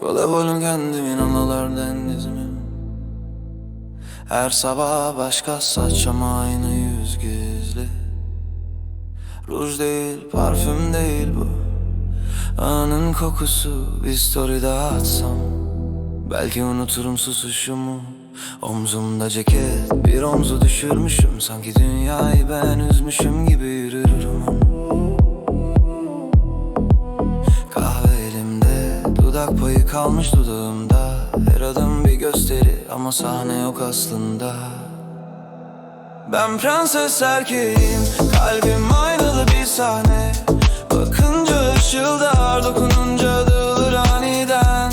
Kolabolun kendimin anılar dendizimi Her sabah başka saç ama aynı yüz gizli. Ruj değil parfüm değil bu Anın kokusu bir story'de atsam. Belki unuturum susuşumu. Omzumda ceket bir omzu düşürmüşüm. Sanki dünyayı ben üzmüşüm gibi yürürüm. Kahve elimde Dudak payı kalmış dudağımda. Her adım bir gösteri Ama sahne yok aslında. Ben prenses erkeğim Kalbim aynalı bir sahne. Bakınca ışıldar Dokununca dağılır aniden.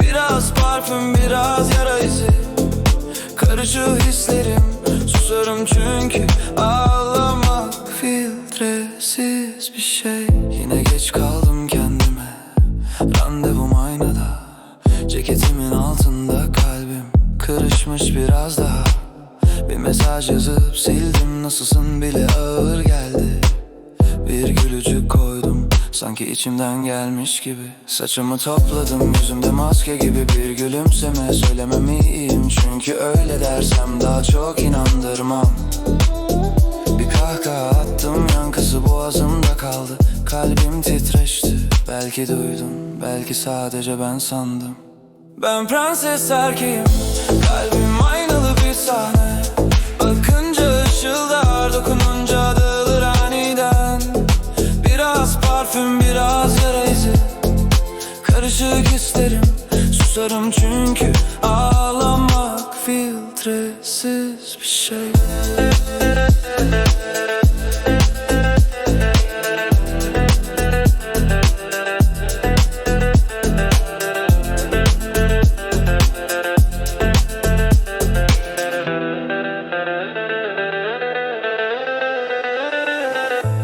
Biraz parfüm biraz yara izi. Karışır hislerim Susarım çünkü Ağlamak filtresiz bir şey. Yine geç kaldım kendime Randevum aynada. Ceketimin altında kalbim Kırışmış biraz daha. Bir mesaj yazıp sildim Nasılsın bile ağır geldi. Bir gülücük koydum Sanki içimden gelmiş gibi. Saçımı topladım yüzümde maske gibi. Bir gülümseme söylemem iyiyim. Çünkü öyle dersem daha çok inandırmam. Bir kahkaha attım yankısı boğazımda kaldı. Kalbim titreşti. Belki duydum belki sadece ben sandım. Ben prenses erkeğim. Kalbim aynalı bir sahne Karışık isterim susarım çünkü Ağlamak filtresiz bir şey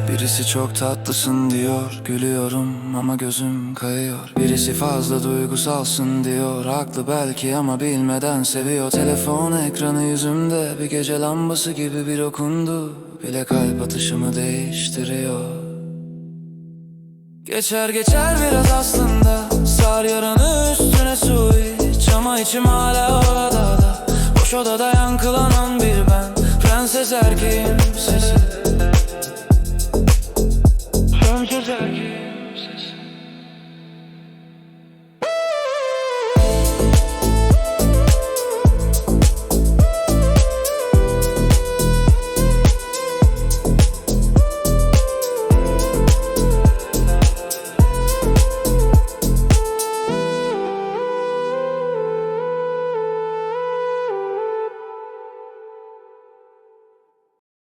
Birisi çok tatlısın diyor Gülüyorum ama gözüm kayıyor. Birisi fazla duygusalsın diyor Haklı belki ama bilmeden seviyor. Telefon ekranı yüzümde Bir gece lambası gibi bir okundu. Bile kalp atışımı değiştiriyor. Geçer geçer biraz aslında Sar yaranı üstüne su iç. Ama içim hala orada da Boş odada yankılanan bir ben. Prenses erkeğim sesi comes your turkey.